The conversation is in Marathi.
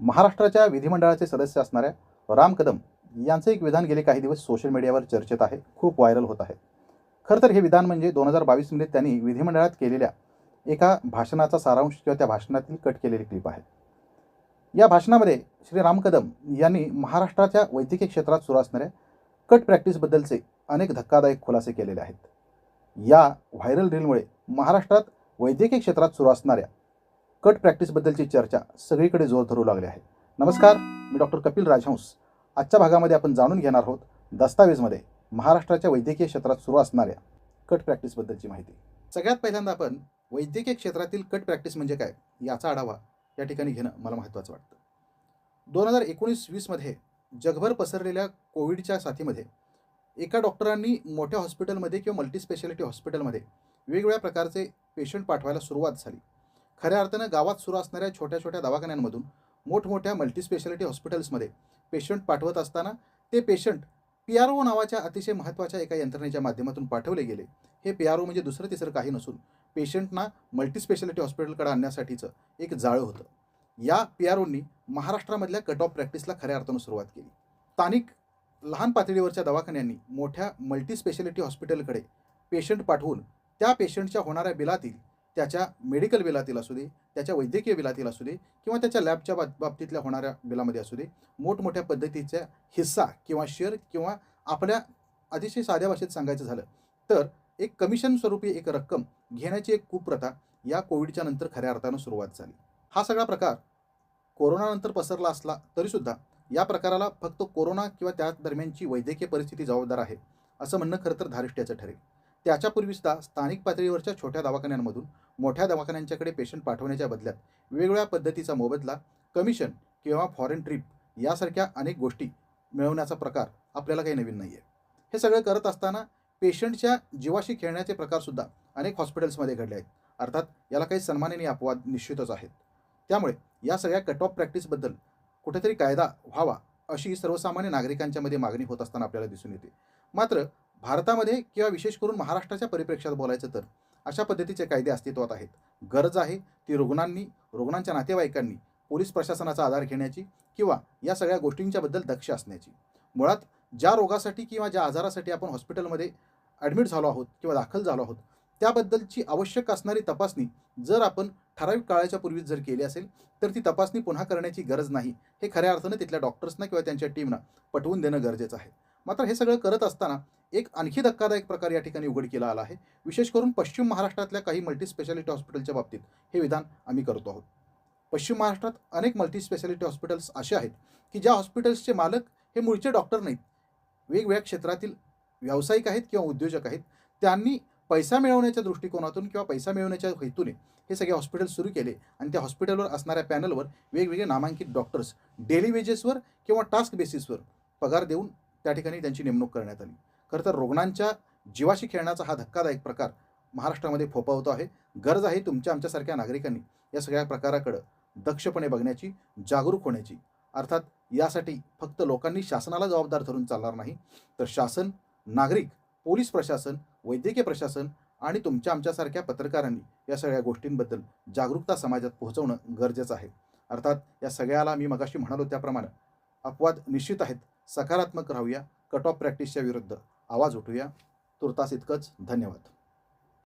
महाराष्ट्राच्या विधिमंडळाचे सदस्य असणाऱ्या राम कदम यांचं एक विधान गेले काही दिवस सोशल मीडियावर चर्चेत आहे खूप व्हायरल होत आहे. खरं तर हे विधान म्हणजे दोन हजार बावीसमध्ये त्यांनी विधिमंडळात केलेल्या एका भाषणाचा सारांश किंवा त्या भाषणातील कट केलेली क्लिप आहे. या भाषणामध्ये श्री राम कदम यांनी महाराष्ट्राच्या वैद्यकीय क्षेत्रात सुरू असणाऱ्या कट प्रॅक्टिसबद्दलचे अनेक धक्कादायक खुलासे केलेले आहेत. या व्हायरल रीलमुळे महाराष्ट्रात वैद्यकीय क्षेत्रात सुरू असणाऱ्या कट प्रॅक्टिसबद्दलची चर्चा सगळीकडे जोर धरू लागली आहे. नमस्कार मी डॉक्टर कपिल राजहंस. आजच्या भागामध्ये आपण जाणून घेणार आहोत दस्तावेजमध्ये महाराष्ट्राच्या वैद्यकीय क्षेत्रात सुरू असणाऱ्या कट प्रॅक्टिसबद्दलची माहिती. सगळ्यात पहिल्यांदा आपण वैद्यकीय क्षेत्रातील कट प्रॅक्टिस म्हणजे काय याचा आढावा या ठिकाणी घेणं मला महत्त्वाचं वाटतं. दोन हजार एकोणीस वीसमध्ये जगभर पसरलेल्या कोविडच्या साथीमध्ये एका डॉक्टरांनी मोठ्या हॉस्पिटलमध्ये किंवा मल्टीस्पेशालिटी हॉस्पिटलमध्ये वेगवेगळ्या प्रकारचे पेशंट पाठवायला सुरुवात झाली. खऱ्या अर्थानं गावात सुरू असणाऱ्या छोट्या छोट्या दवाखान्यांमधून मोठमोठ्या मल्टीस्पेशालिटी हॉस्पिटल्समध्ये पेशंट पाठवत असताना ते पेशंट पी आर ओ नावाच्या अतिशय महत्त्वाच्या एका यंत्रणेच्या माध्यमातून पाठवले गेले. हे पी आर ओ म्हणजे दुसरं तिसरं काही नसून पेशंटना मल्टीस्पेशालिटी हॉस्पिटलकडे आणण्यासाठीचं एक जाळं होतं. या पी आर ओनी महाराष्ट्रामधल्या कट ऑफ प्रॅक्टिसला खऱ्या अर्थानं सुरुवात केली. स्थानिक लहान पातळीवरच्या दवाखान्यांनी मोठ्या मल्टीस्पेशालिटी हॉस्पिटलकडे पेशंट पाठवून त्या पेशंटच्या होणाऱ्या बिलातील त्याच्या मेडिकल बिलातील असू दे त्याच्या वैद्यकीय बिलातील असू दे किंवा त्याच्या लॅबच्या बाब बाबतीतल्या होणाऱ्या बिलामध्ये असू दे मोठमोठ्या पद्धतीचा हिस्सा किंवा शेअर किंवा आपल्या अतिशय साध्या भाषेत सांगायचं झालं तर एक कमिशन स्वरूपी एक रक्कम घेण्याची एक कुप्रथा या कोविडच्या नंतर खऱ्या अर्थानं सुरुवात झाली. हा सगळा प्रकार कोरोनानंतर पसरला असला तरीसुद्धा या प्रकाराला फक्त कोरोना किंवा त्या दरम्यानची वैद्यकीय परिस्थिती जबाबदार आहे असं म्हणणं खरं तर धारिष्ट्याचं ठरेल. त्याच्यापूर्वीसुद्धा स्थानिक पातळीवरच्या छोट्या दवाखान्यांमधून मोठ्या दवाखान्यांच्याकडे पेशंट पाठवण्याच्या बदल्यात वेगवेगळ्या पद्धतीचा मोबदला कमिशन किंवा फॉरेन ट्रिप यासारख्या अनेक गोष्टी मिळवण्याचा प्रकार आपल्याला काही नवीन नाही आहे हे सगळं करत असताना पेशंटच्या जीवाशी खेळण्याचे प्रकारसुद्धा अनेक हॉस्पिटल्समध्ये घडले आहेत. अर्थात याला काही सन्माननीय अपवाद निश्चितच आहेत. त्यामुळे या सगळ्या कट ऑफ प्रॅक्टिसबद्दल कुठेतरी कायदा व्हावा अशी सर्वसामान्य नागरिकांच्यामध्ये मागणी होत असताना आपल्याला दिसून येते. मात्र भारतामध्ये किंवा विशेष करून महाराष्ट्राच्या परिप्रेक्षात बोलायचं तर अशा पद्धतीचे कायदे अस्तित्वात आहेत. गरज आहे ती रुग्णांनी रुग्णांच्या नातेवाईकांनी पोलीस प्रशासनाचा आधार घेण्याची किंवा या सगळ्या गोष्टींच्याबद्दल दक्ष असण्याची. मुळात ज्या रोगासाठी किंवा ज्या आजारासाठी आपण हॉस्पिटलमध्ये ॲडमिट झालो आहोत किंवा दाखल झालो आहोत त्याबद्दलची आवश्यक असणारी तपासणी जर आपण ठराविक काळाच्या पूर्वीच जर केली असेल तर ती तपासणी पुन्हा करण्याची गरज नाही. हे खऱ्या अर्थानं तिथल्या डॉक्टर्सना किंवा त्यांच्या टीमना पटवून देणं गरजेचं आहे. मात्र हे सगळं करत असताना एक आणखी धक्कादायक प्रकार या ठिकाणी उघडकीला आला आहे. विशेष करून पश्चिम महाराष्ट्रातल्या काही मल्टीस्पेशालिटी हॉस्पिटलच्या बाबतीत. हे विधान आम्ही करतो आहोत. पश्चिम महाराष्ट्रात अनेक मल्टीस्पेशालिटी हॉस्पिटल्स असे आहेत की ज्या हॉस्पिटल्सचे मालक हे मूळचे डॉक्टर नाहीत. वेगवेगळ्या क्षेत्रातील व्यावसायिक आहेत किंवा उद्योजक आहेत. त्यांनी पैसा मिळवण्याच्या दृष्टिकोनातून किंवा पैसा मिळवण्याच्या हेतूने हे सगळे हॉस्पिटल सुरू केले आणि त्या हॉस्पिटलवर असणाऱ्या पॅनलवर वेगवेगळे नामांकित डॉक्टर्स डेली वेजेसवर किंवा टास्क बेसिसवर पगार देऊन त्या ठिकाणी त्यांची नेमणूक करण्यात आली. खरं तर रुग्णांच्या जीवाशी खेळण्याचा हा धक्कादायक प्रकार महाराष्ट्रामध्ये फोपावतो आहे. गरज आहे तुमच्या आमच्यासारख्या नागरिकांनी या सगळ्या प्रकाराकडं दक्षपणे बघण्याची जागरूक होण्याची. अर्थात यासाठी फक्त लोकांनी शासनाला जबाबदार धरून चालणार नाही तर शासन नागरिक पोलीस प्रशासन वैद्यकीय प्रशासन आणि तुमच्या आमच्यासारख्या पत्रकारांनी या सगळ्या गोष्टींबद्दल जागरूकता समाजात पोहोचवणं गरजेचं आहे. अर्थात या सगळ्याला मी मगाशी म्हणालो त्याप्रमाणे अपवाद निश्चित आहेत. सकारात्मक राहूया. कट ऑफ प्रॅक्टिसच्या विरुद्ध. आवाज उठूया. तुर्तास इतकंच धन्यवाद.